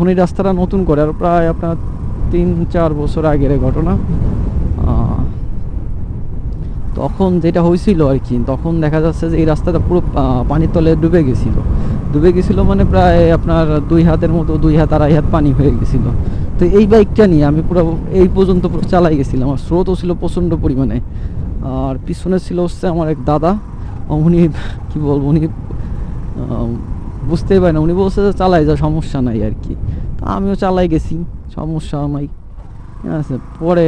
যখন এই রাস্তাটা নতুন করে আর প্রায় আপনার তিন, চার বছর আগের ঘটনা। তখন যেটা হয়েছিল আর কি, তখন দেখা যাচ্ছে যে এই রাস্তাটা পুরো পানির তলে ডুবে গেছিল। ডুবে গেছিল মানে প্রায় আপনার দুই হাতের মতো, দুই হাত, আড়াই হাত পানি হয়ে গেছিল। তো এই বাইকটা নিয়ে আমি পুরো এই পর্যন্ত পুরো চালাই গেছিলাম, আর স্রোতও ছিল প্রচণ্ড পরিমাণে। আর পিছনে ছিল হচ্ছে আমার এক দাদা, উনি কী বলব, উনি বুঝতেই পারে না। উনি বলছে যে চালাই যা, সমস্যা নাই আর কি তা আমিও চালাই গেছি, সমস্যা নাই। ঠিক আছে, পরে,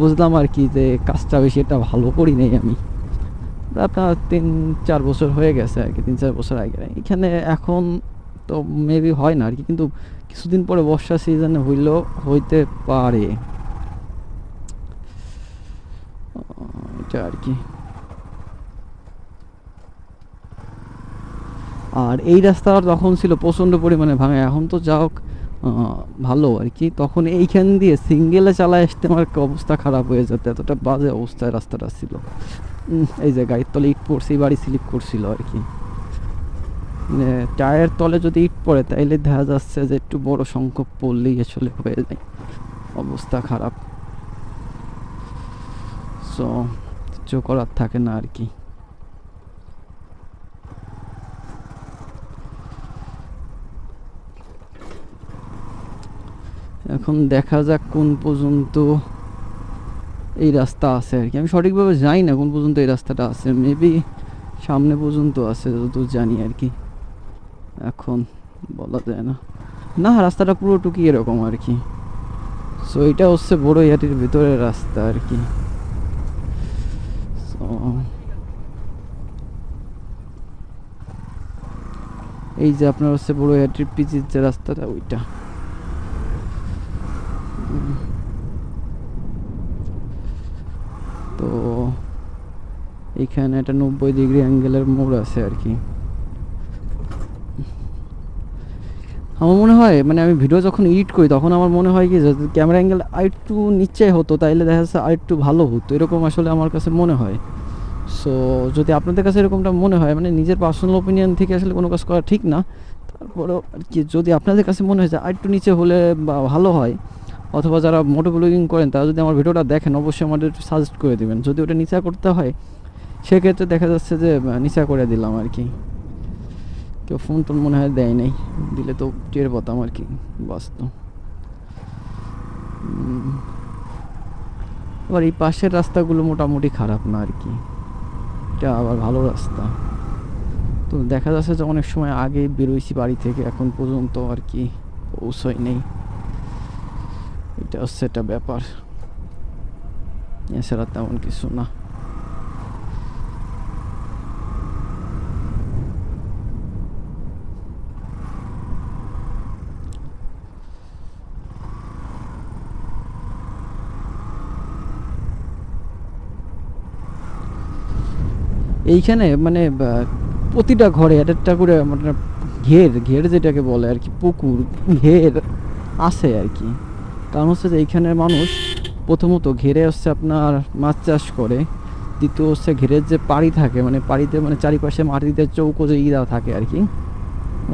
বুঝলাম আর কি যে কাজটা বেশি এটা ভালো করি নাই আমি। আপনার তিন, চার বছর হয়ে গেছে আর কি তিন, চার বছর আগে। এখানে এখন তো মেবি হয় না আর কি কিন্তু কিছুদিন পরে বর্ষা সিজনে হইলেও হইতে পারে। এটা আর কি আর এই রাস্তা তখন ছিল প্রচণ্ড পরিমাণে ভাঙা। এখন তো যা হোক ভালো আর কি। তখন এইখান দিয়ে সিঙ্গেলে চালায় আসতে আমার অবস্থা খারাপ হয়ে যেত। এতটা বাজে অবস্থায় রাস্তাটা ছিল। এই যে গাড়ির তলে ইট পড়ছে বাড়ি স্লিপ করছিল আর কি। মানে টায়ার তলে যদি ইট পড়ে, তাইলে দেখা যাচ্ছে যে একটু বড় সংখ্যক পড়লেই আসলে হয়ে যায়। অবস্থা খারাপ। সো কিছু করার থাকে না আর কি। এখন দেখা যাক কোন পর্যন্ত এই রাস্তা আছে আর কি। আমি সঠিকভাবে জানি না কোন পর্যন্ত এই রাস্তাটা আছে। মেবি সামনে পর্যন্ত আছে, যতদূর জানি আর কি। এখন বলা যায় না। না, রাস্তাটা পুরোটুকি এরকম আর কি। সো এটা হচ্ছে বড় ইয়াটির ভিতরের রাস্তা আর কি। এই যে আপনার হচ্ছে বড় ইয়াটির পিচির যে রাস্তাটা, ওইটা। তো এইখানে একটা নব্বই ডিগ্রি অ্যাঙ্গেলের মোড় আছে আর কি। আমার মনে হয় মানে আমি ভিডিও যখন এডিট করি, তখন আমার মনে হয় কি, যদি ক্যামেরা অ্যাঙ্গেল আরেকটু নিচে হতো, তাইলে দেখা যাচ্ছে আরেকটু ভালো হতো, এরকম আসলে আমার কাছে মনে হয়। সো যদি আপনাদের কাছে এরকমটা মনে হয় মানে নিজের পার্সোনাল ওপিনিয়ন থেকে আসলে কোনো কাজ করা ঠিক না, তারপরেও আর কি, যদি আপনাদের কাছে মনে হয় যে আরেকটু নিচে হলে ভালো হয় অথবা যারা মোটো ব্লগিং করেন, তারা যদি আমার ভিডিওটা দেখেন, অবশ্যই আমাদের সাজেস্ট করে দিবেন। যদি ওটা নিচা করতে হয়, সেক্ষেত্রে দেখা যাচ্ছে যে নিচা করে দিলাম আর কি। কেউ ফোন টোন মনে হয় দেয় নাই। দিলে তো টের পেতাম আর কি, বাস্তব। আবার এই পাশের রাস্তাগুলো মোটামুটি খারাপ না আর কি। এটা আবার ভালো রাস্তা। তো দেখা যাচ্ছে যে অনেক সময় আগে বেরোইছি বাড়ি থেকে, এখন পর্যন্ত আর কি পৌঁছয় নেই। এটা হচ্ছে একটা ব্যাপার। এছাড়া তেমন কিছু না। এইখানে মানে প্রতিটা ঘরে এক একটা করে মানে ঘের ঘের যেটাকে বলে আর কি, পুকুর, ঘের আছে আর কি। কারণ হচ্ছে যে এইখানের মানুষ প্রথমত ঘেরে হচ্ছে আপনার মাছ চাষ করে, দ্বিতীয় হচ্ছে ঘেরের যে পাড়ি থাকে মানে পাড়িতে মানে চারিপাশে মাটিতে চৌকো যে ইরা থাকে আর কি,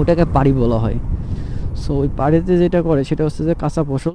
ওটাকে পাড়ি বলা হয়। সো ওই পাড়িতে যেটা করে সেটা হচ্ছে যে কাঁচা ফসল